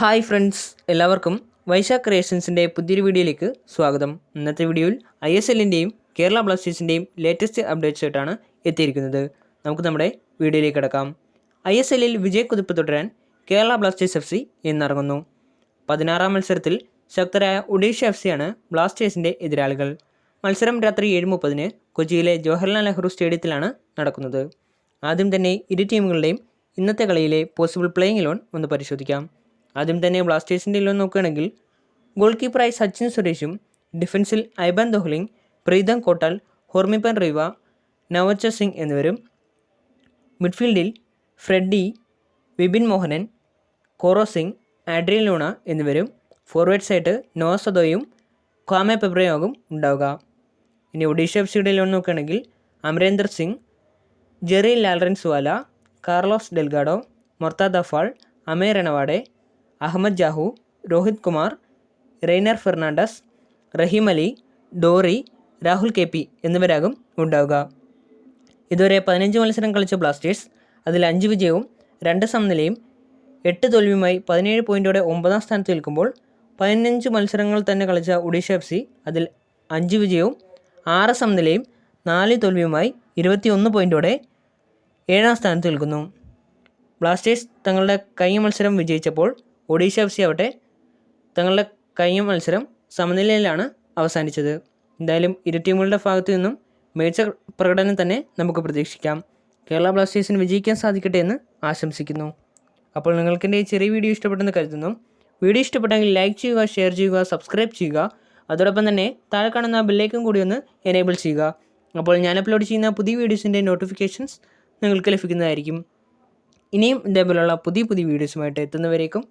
Hi friends എല്ലാവർക്കും വൈശാഖ് ക്രിയേഷൻസിന്റെ പുതിയൊരു വീഡിയോയിലേക്ക് സ്വാഗതം. ഇന്നത്തെ വീഡിയോയിൽ ഐ എസ് എല്ലിന്റെയും കേരള ബ്ലാസ്റ്റേഴ്സിന്റെയും ലേറ്റസ്റ്റ് അപ്ഡേറ്റ്സ് ആയിട്ടാണ് എത്തിയിരിക്കുന്നത്. നമുക്ക് നമ്മുടെ വീഡിയോയിലേക്ക് കിടക്കാം. ഐ എസ് എല്ലിൽ വിജയക്കുതിപ്പ് തുടരാൻ കേരള ബ്ലാസ്റ്റേഴ്സ് എഫ് സി ഇന്നിറങ്ങുന്നു. പതിനാറാം മത്സരത്തിൽ ശക്തരായ ഒഡീഷ എഫ് സിയാണ് ബ്ലാസ്റ്റേഴ്സിന്റെ എതിരാളികൾ. മത്സരം രാത്രി ഏഴ് മുപ്പതിന് കൊച്ചിയിലെ ജവഹർലാൽ നെഹ്റു സ്റ്റേഡിയത്തിലാണ് നടക്കുന്നത്. ആദ്യം തന്നെ ഇരു ടീമുകളുടെയും ഇന്നത്തെ കളിയിലെ പോസിബിൾ പ്ലേയിങ് ലോൺ ഒന്ന് പരിശോധിക്കാം. ആദ്യം തന്നെ ബ്ലാസ്റ്റേഴ്സിന്റെ ഇലോൺ നോക്കുകയാണെങ്കിൽ ഗോൾ കീപ്പറായി സച്ചിൻ സുരേഷും ഡിഫൻസിൽ ഐബൻ ദോഹ്ലിംഗ് പ്രീതം കോട്ടാൽ ഹോർമിപ്പൻ റിവ നവച്ച സിംഗ് എന്നിവരും. മിഡ്ഫീൽഡിൽ Freddy Vibin Mohanan Koro Singh Adrian Luna എന്നിവരും. ഫോർവേഡ്സായിട്ട് നോവ സദോയും ക്വാമെ പെബ്രയോഗും ഉണ്ടാവുക. ഇനി ഒഡീഷ എഫ് സിയുടെ ലോൺ നോക്കുകയാണെങ്കിൽ Amrinder Singh Jerry Lalrinzuala Carlos Delgado Mourtada Fall Amey Ranawade Ahmed Jahouh Rohit Kumar Raynier Fernandes Rahim Ali ഡോറി രാഹുൽ കെ പി എന്നിവരാകും ഉണ്ടാവുക. ഇതുവരെ പതിനഞ്ച് മത്സരം കളിച്ച ബ്ലാസ്റ്റേഴ്സ് അതിൽ അഞ്ച് വിജയവും രണ്ട് സമനിലയും എട്ട് തോൽവിയുമായി പതിനേഴ് പോയിന്റോടെ ഒമ്പതാം സ്ഥാനത്ത് നിൽക്കുമ്പോൾ പതിനഞ്ച് മത്സരങ്ങൾ തന്നെ കളിച്ച ഒഡീഷ എഫ് സി അതിൽ അഞ്ച് വിജയവും ആറ് സമനിലയും നാല് തോൽവിയുമായി ഇരുപത്തിയൊന്ന് പോയിന്റോടെ ഏഴാം സ്ഥാനത്ത് നിൽക്കുന്നു. ബ്ലാസ്റ്റേഴ്സ് തങ്ങളുടെ കഴിഞ്ഞ മത്സരം വിജയിച്ചപ്പോൾ ഒഡീഷ എഫ് സി ആവട്ടെ. തങ്ങളുടെ കഴിഞ്ഞ മത്സരം സമനിലയിലാണ് അവസാനിച്ചത്. എന്തായാലും ഇരു ടീമുകളുടെ ഭാഗത്തു നിന്നും മികച്ച പ്രകടനം തന്നെ നമുക്ക് പ്രതീക്ഷിക്കാം. കേരള ബ്ലാസ്റ്റേഴ്സിന് വിജയിക്കാൻ സാധിക്കട്ടെ എന്ന് ആശംസിക്കുന്നു. അപ്പോൾ നിങ്ങൾക്ക് എന്റെ ഈ ചെറിയ വീഡിയോ ഇഷ്ടപ്പെട്ടെന്ന് കരുതുന്നു. വീഡിയോ ഇഷ്ടപ്പെട്ടെങ്കിൽ ലൈക്ക് ചെയ്യുക ഷെയർ ചെയ്യുക സബ്സ്ക്രൈബ് ചെയ്യുക. അതോടൊപ്പം തന്നെ താഴെ കാണുന്ന ബില്ലേക്കും കൂടി ഒന്ന് എനേബിൾ ചെയ്യുക. അപ്പോൾ ഞാൻ അപ്ലോഡ് ചെയ്യുന്ന പുതിയ വീഡിയോസിന്റെ നോട്ടിഫിക്കേഷൻസ് നിങ്ങൾക്ക് ലഭിക്കുന്നതായിരിക്കും. ഇനിയും ഇതേപോലുള്ള പുതിയ പുതിയ വീഡിയോസുമായിട്ട് എത്തുന്നവരേക്കും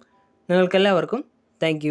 നിങ്ങൾക്കെല്ലാവർക്കും താങ്ക്